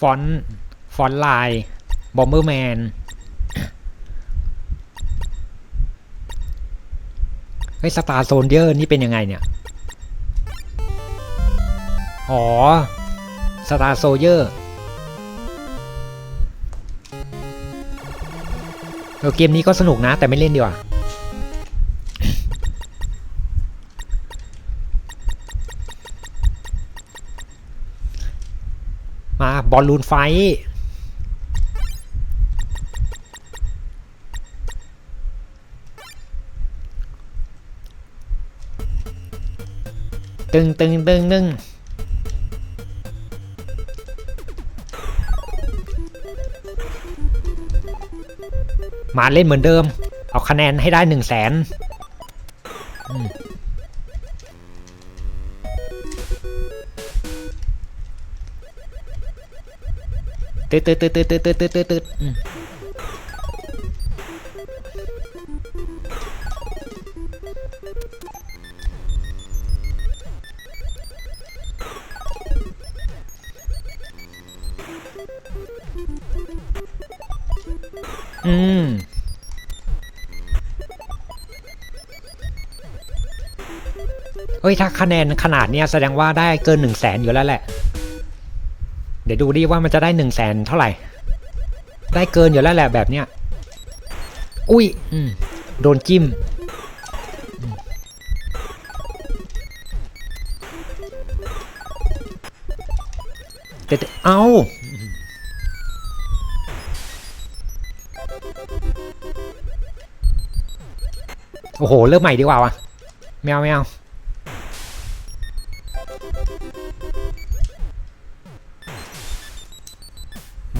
ฟอนต์ฟอนต์ลายบอมเบอร์แมนเฮ้ยสตาร์โซนเยอร์นี่เป็นยังไงเนี่ย อ๋อสตาร์โซเยอร์เออเกมนี้ก็สนุกนะแต่ไม่เล่นดีกว่า บอลลูนไฟ ตึงตึงตึงตึงมาเล่นเหมือนเดิม เอาคะแนนให้ได้หนึ่งแสน ตืดตืดตืดตืดตืดตืดตืดตืดตืดอืมอืมเฮ้ย ถ้าคะแนนขนาดเนี้ยแสดงว่าได้เกินหนึ่งแสนอยู่แล้วแหละ ดี๋ยวดูดิว่ามันจะได้หนึ่งแสนเท่าไหร่ ได้เกินอยู่แล้วแหละแบบเนี้ย อุ้ยอืมโดนจิ้มอืมแต่แต่เอ้าโอ้โห เริ่มใหม่ดีกว่าวะไม่เอาไม่เ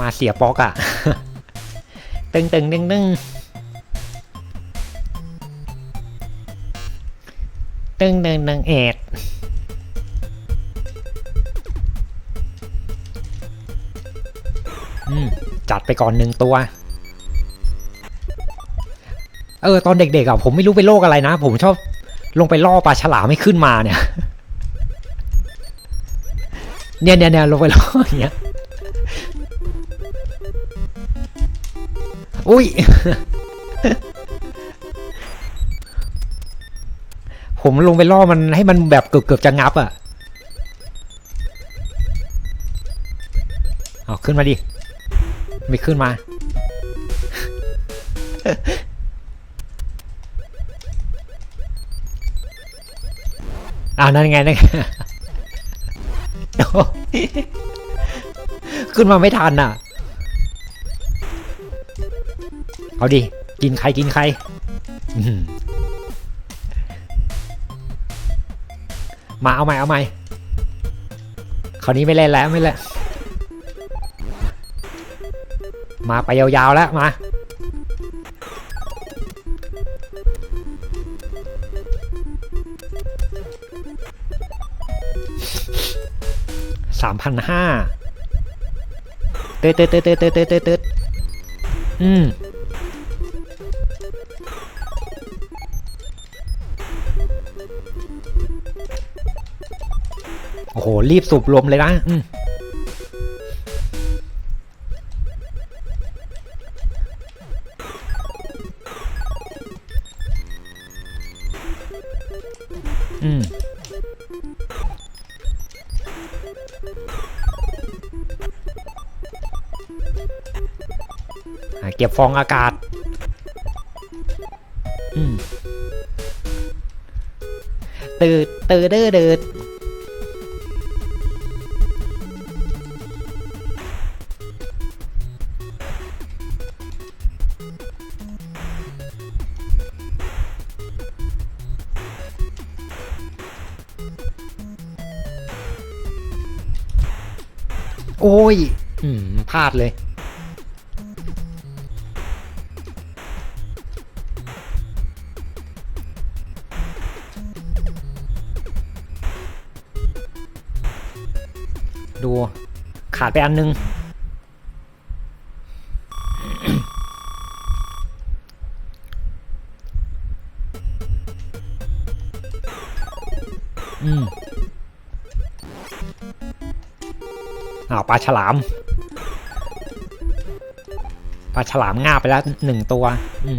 มาเสียป๊อกอะตึงตึงตึงตึงตึงตึงตึงเอ็ดจัดไปก่อนหนึ่งตัว เออ ตอนเด็กๆอะผมไม่รู้เป็นโรคอะไรนะ ผมชอบลงไปล่อปลาฉลามไม่ขึ้นมาเนี่ย เนี่ยเนี่ยเนี่ยลงไปล่ออย่างเงี้ย อุ้ย ผมลงไปล่อมันให้มันแบบเกือบเกือบจะงับอะ เอาขึ้นมาดิ ไม่ขึ้นมา อ่านั่นไงนั่นไงขึ้นมาไม่ทันอะ เอาดิ กินใครกินใครมาเอาใหม่เอาใหม่คราวนี้ไม่เล่นแล้วไม่เล่นมาไปยาวๆแล้วมาสามพันห้าเตะเตะเตะเตะเตะเตะเตะอืม รีบสูบลมเลยนะอืมอืมเก็บฟองอากาศ อืมตืดตืดเดือเดดด โอ้ยอืมพลาดเลย ดู ขาดไปอันนึง ปลาฉลาม ปลาฉลามง่าไปแล้วหนึ่งตัวเนี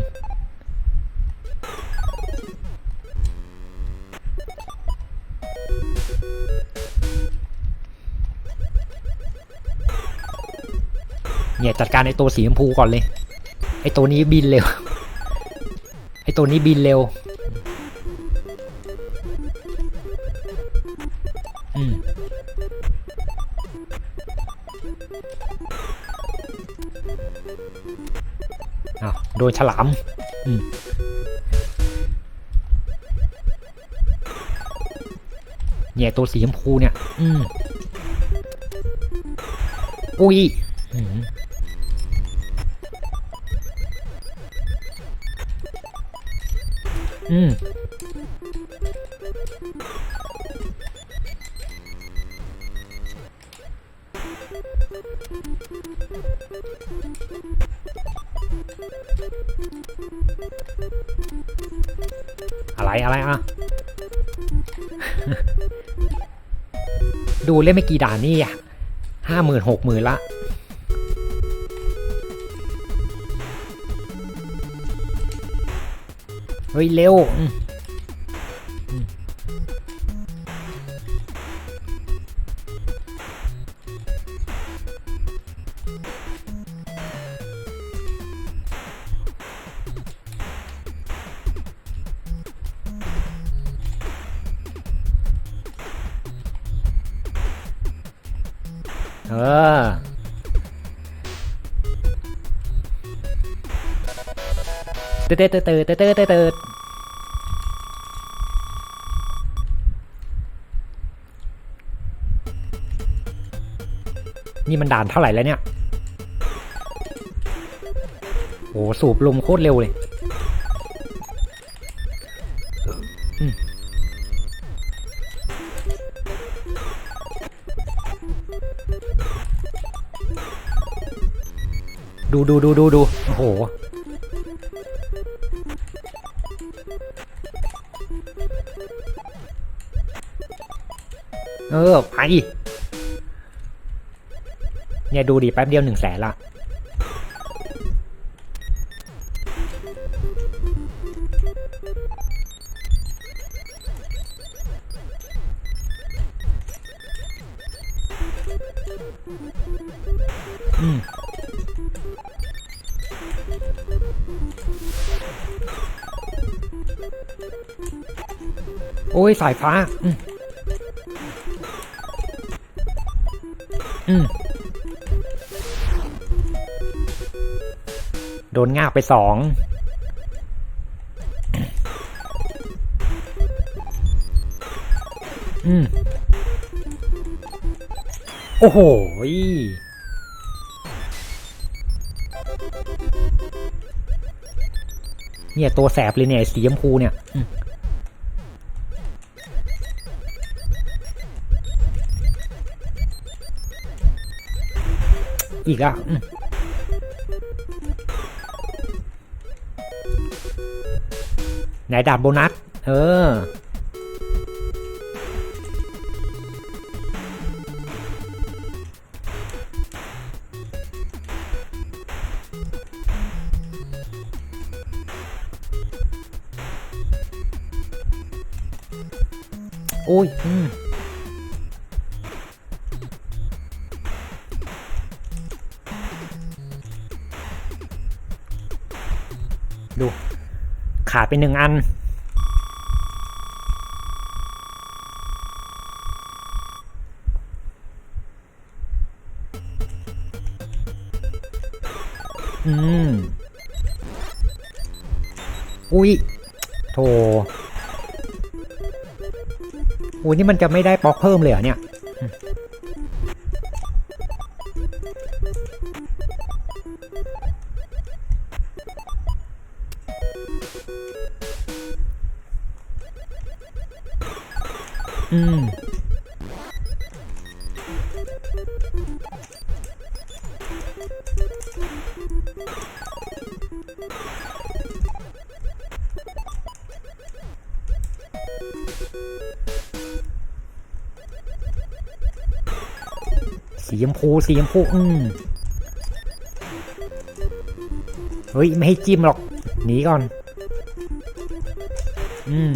่ยจัดการไอ้ตัวสีชมพูก่อนเลย ไอ้ตัวนี้บินเร็ว ไอ้ตัวนี้บินเร็ว โดนฉลามอืมเนี่ยตัวสีชมพูเนี่ย อืมอุ้ยอืม อะไรอะไรอะ ดูเล่นไม่กี่ด่านนี่อะห้าหมื่นหกหมื่นละเฮ้ยเร็ว เตอเตอเตอเตอเตอเตอเตอนี่มันด่านเท่าไหร่แล้วเนี่ย โอ้สูบลมโคตรเร็วเลยดูดูดูดูดูโอ้โห เออ ไป เนี่ยดูดิแป๊บเดียวหนึ่งแสนละอืมโอ้ยสายฟ้า อืม อืมโดนงากไปสองอืมโอ้โหเนี่ยตัวแสบเลยเนี่ยไอสีชมพูเนี่ย อืมอีกอะอืมไหนดาบโบนัส เออ โอ้ย อืม ขาดไปหนึ่งอัน อืม อุ้ยโถอุ้ยนี่มันจะไม่ได้บล็อกเพิ่มเลยเหรอเนี่ย อืมสีชมพูสีชมพูอืมเฮ้ย ไม่ให้จิ้มหรอก หนีก่อน อืม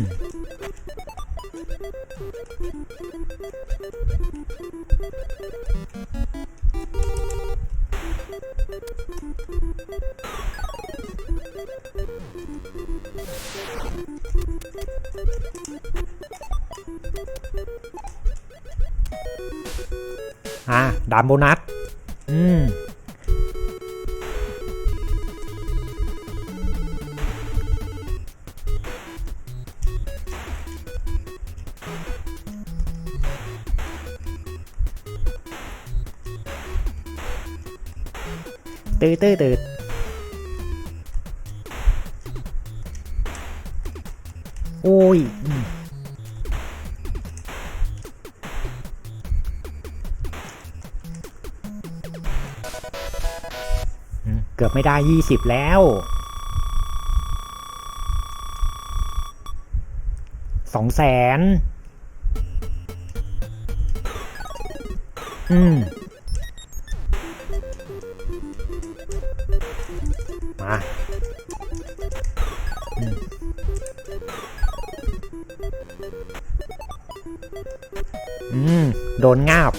อะดามโบนัส อืม ไม่ได้ยี่สิบแล้ว สองแสน อืม มาอืมอืมโดนงาบ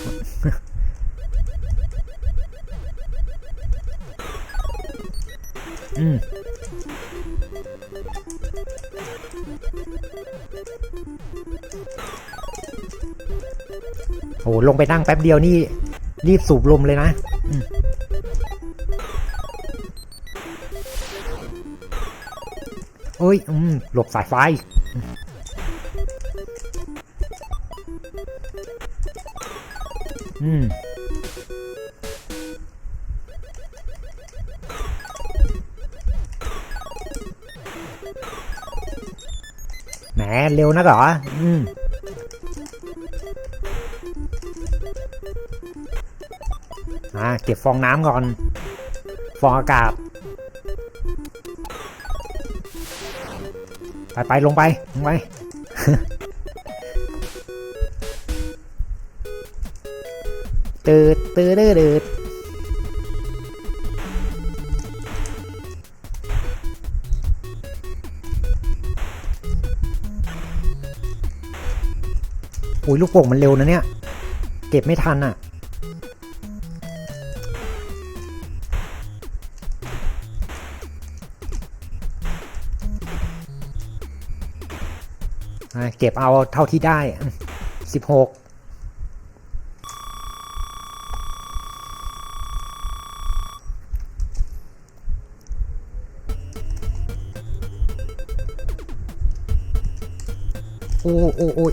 งไปนั่งแป๊บเดียวนี่ รีบสูบลมเลยนะอืมเอ้ย อืม หลบสายไฟ อืม แหม เร็วนักเหรอ อืม เก็บฟองน้ำก่อน ฟองอากาศ ไปไปลงไป ลงไปตืดตืดตืดตืดอุ้ยลูกโป่งมันเร็วนะเนี่ย เก็บไม่ทันอะ เก็บเอาเท่าที่ได้สิบหกโอ้โอ้โอ้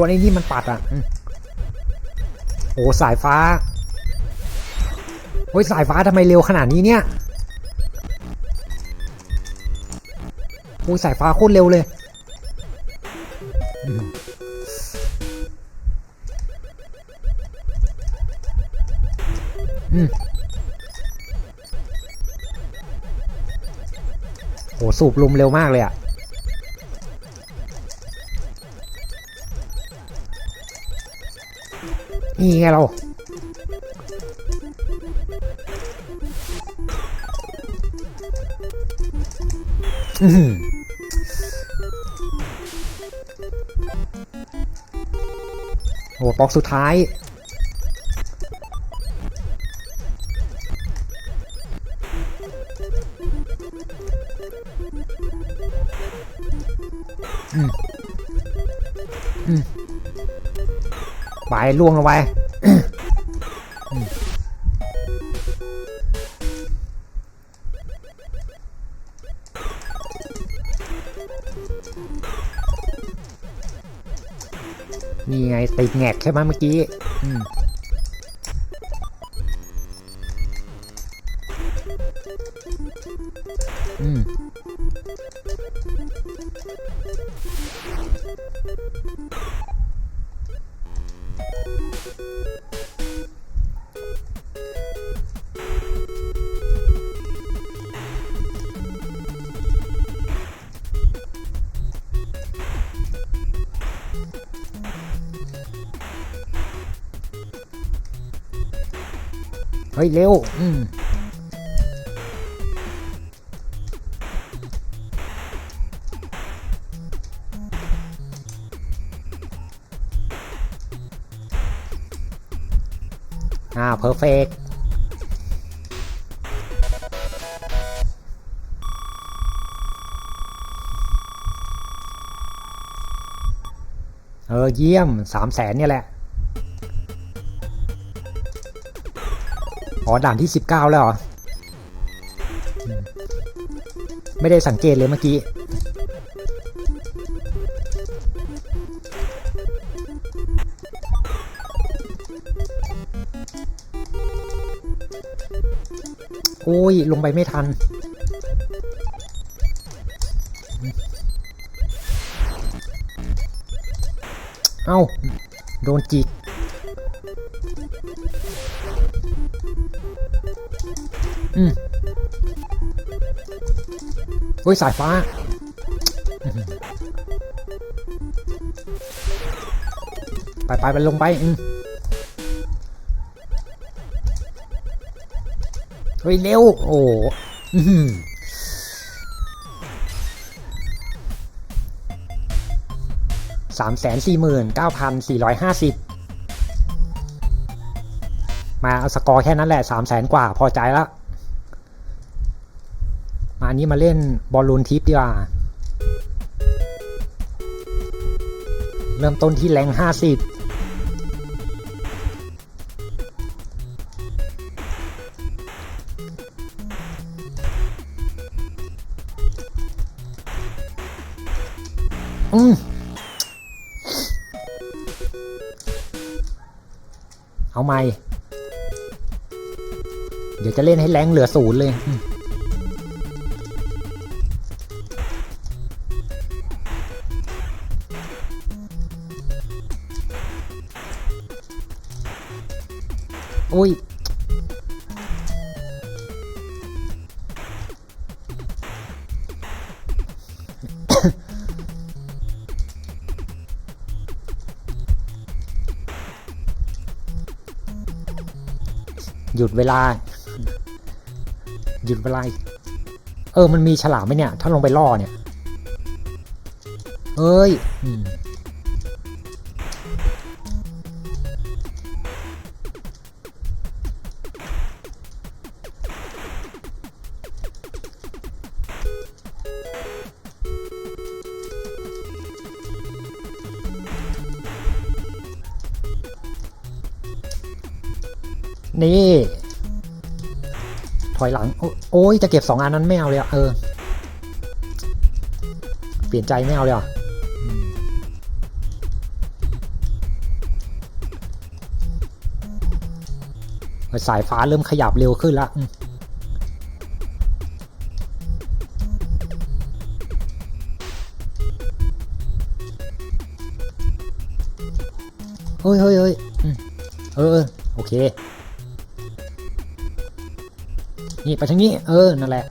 โอ้โดนไอ้นี่มันปัดอะโอ้สายฟ้าโอ้ยสายฟ้าทำไมเร็วขนาดนี้เนี่ยโอ้ยสายฟ้าโคตรเร็วเลยอืมอืมโหสูบลมเร็วมากเลยอะ นี่ไงเราโอ้โหปอกสุดท้ายอืมอืม ไปล่วงลงไปนี่ไงติดแงกใช่ไหมเมื่อกี้ อืม เฮ้ย เร็ว อืมอ่าเพอร์เฟกเออ เยี่ยมสามแสนเนี่ยแหละ อ๋อด่านที่ 19 แล้วเหรอ ไม่ได้สังเกตเลยเมื่อกี้ โอ้ย ลงไปไม่ทันเอ้า โดนจิก อืมโอ้ยสายฟ้า ไปไปไปลงไป อืมเฮ้ยเร็ว โอ้อื้อหือสามแสนสี่หมื่นเก้าพันสี่ร้อยห้าสิบมาเอาสกอร์แค่นั้นแหละสามแสนกว่าพอใจแล้ว อันนี้มาเล่นบอลลูนทิปดีกว่า เริ่มต้นที่แรงห้าสิบอืมเอาไม่ เดี๋ยวจะเล่นให้แรงเหลือศูนย์เลย ดเวลา หยุดเวลาเออ มันมีฉลามไหมเนี่ย ถ้าลงไปล่อเนี่ย เอ้ยอืม อยหลังโอโอ้ยจะเก็บสองอันนั้นไม่เอาเลยอะเออ เปลี่ยนใจไม่เอาเลยอะสายฟ้าเริ่มขยับเร็วขึ้นแล้วเฮ้ยเฮ้ยเฮ้ยเออ โอเค นี่ไปทางนี้ เออ นั่นแหละ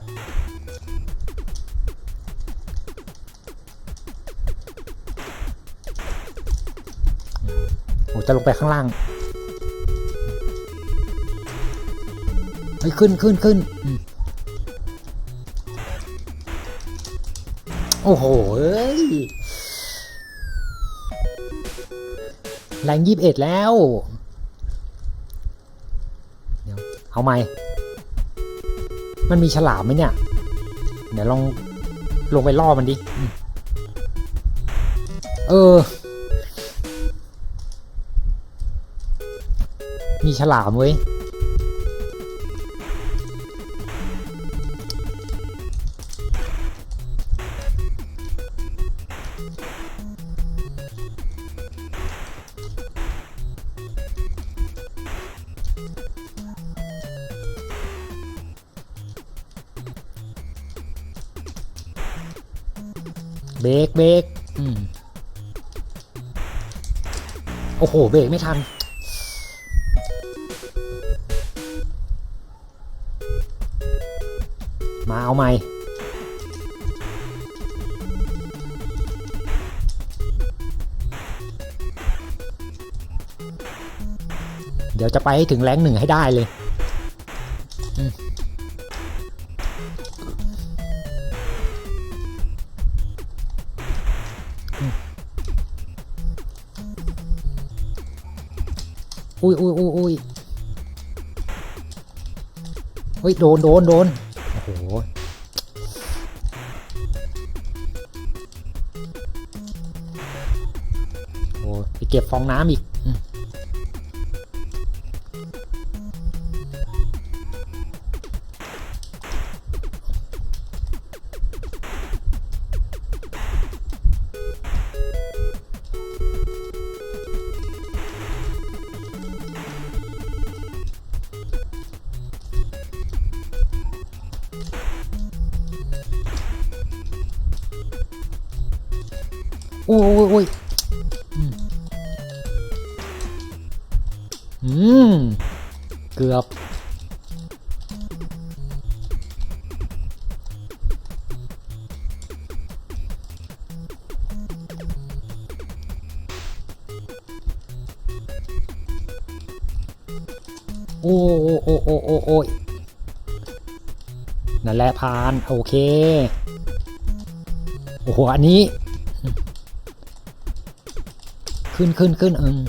โอ้จะลงไปข้างล่าง เฮ้ย ขึ้นขึ้นขึ้น โอ้โหแรงยี่สิบเอ็ดแล้ว เดี๋ยว เอาไหม มันมีฉลามไหมเนี่ย เดี๋ยวลองลงไปล่อมันดิ เออ มีฉลามเว้ย เบรกไม่ทัน มาเอาใหม่เดี๋ยวจะไปให้ถึงแรงหนึ่งให้ได้เลย อุ้ยอุ้ยอุ้ยอุ้ยเฮ้ยโดนโดนโดนโอ้โหโอ้ไปเก็บฟองน้ำอีก อืม เกือบ โอ้โอ้โอ้โอ้โอ้โอ้นั่นแหละพาน โอเค โอ้โห อันนี้ ขึ้นขึ้นขึ้นเออ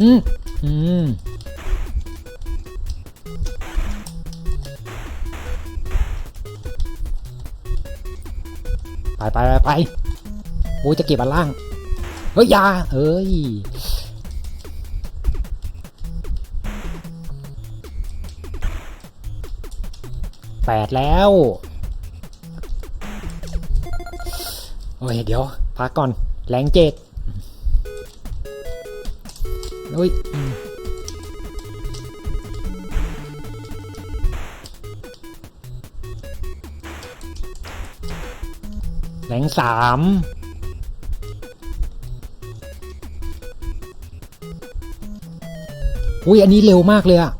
อืมอืมไปไปไปไปโอ้ยจะเก็บอันล่าง เฮ้ยยาเฮ้ยแปดแล้ว โอ้ย เดี๋ยว พักก่อน แรงเจ็ด เฮ้ยอืมแรงสามอุ้ย อันนี้เร็วมากเลยอะ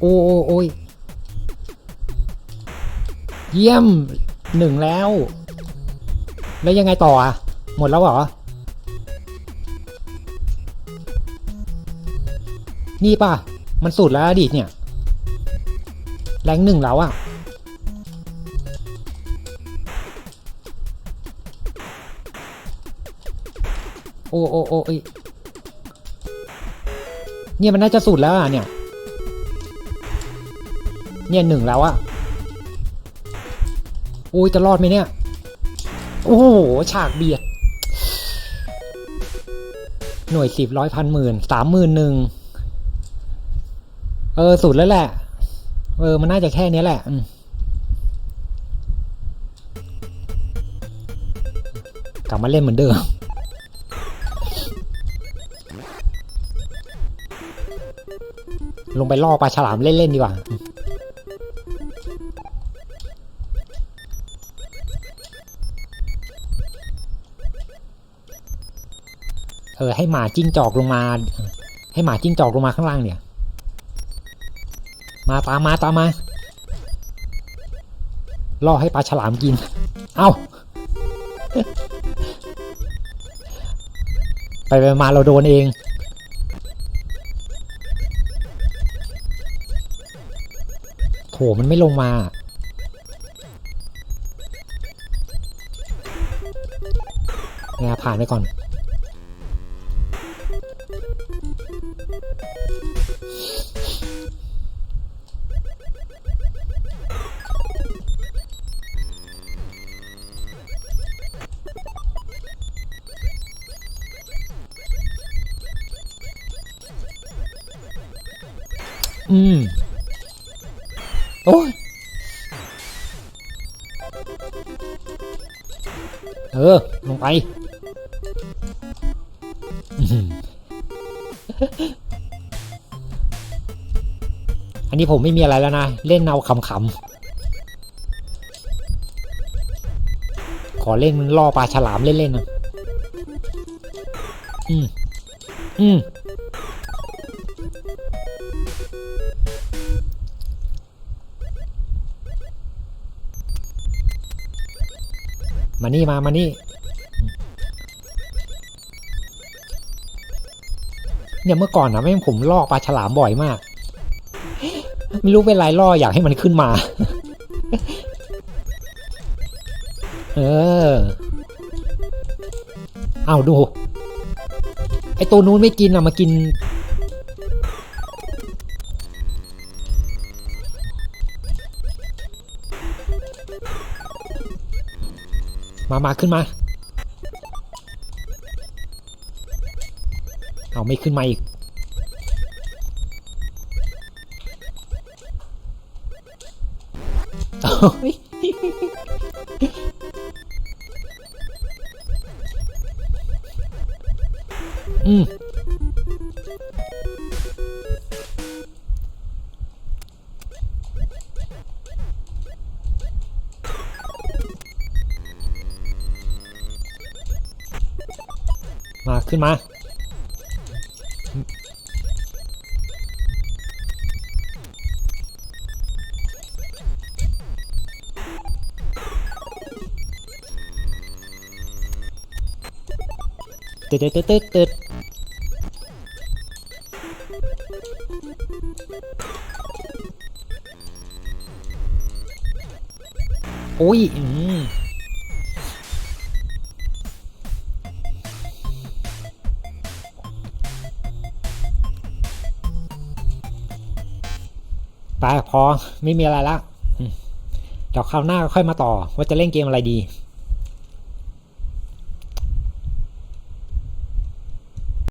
โอ้โอ้ยเยี่ยมหนึ่งแล้ว แล้วยังไงต่ออะ หมดแล้วเหรอ นี่ป่ะ มันสุดแล้วอดีตเนี่ย แรงหนึ่งแล้วอะ โอ้โอ้โอ้เนี่ยมันน่าจะสุดแล้วอะเนี่ย เนี่ยหนึ่งแล้วอะโอ้ยจะรอดไหมเนี่ย โอ้โห ฉากเบียด หน่วยสิบร้อยพันหมื่นสามหมื่นหนึ่งเออ สุดแล้วแหละ เออ มันน่าจะแค่นี้แหละกลับมาเล่นเหมือนเดิมลงไปล่อปลาฉลามเล่น ๆ ดีกว่า เออให้หมาจิ้งจอกลงมา ให้หมาจิ้งจอกลงมาข้างล่างเนี่ย มาตามมาตามมาล่อให้ปลาฉลามกิน เอาไปไปมาเราโดนเอง โถมันไม่ลงมา เนี่ยผ่านไปก่อน อืม โอ้ย เออ ลงไป อันนี้ผมไม่มีอะไรแล้วนะ เล่นเอาขำๆ ขอเล่นล่อปลาฉลามเล่นๆนะอืม อืม มานี่มามานี่เนี่ยเมื่อก่อนนะแม่งผมล่อปลาฉลามบ่อยมาก ไม่รู้เป็นไรล่ออยากให้มันขึ้นมา เออ เอาดู ไอตัวนู้นไม่กินอะมากิน มามาขึ้นมา เอาไม่ขึ้นมาอีก โอ้ย มาขึ้นมา ตึ๊ดตึ๊ดตึ๊ดตึ๊ดโอ้ย พอไม่มีอะไรละเดี๋ยวคราวหน้าค่อยมาต่อว่าจะเล่นเกมอะไรดี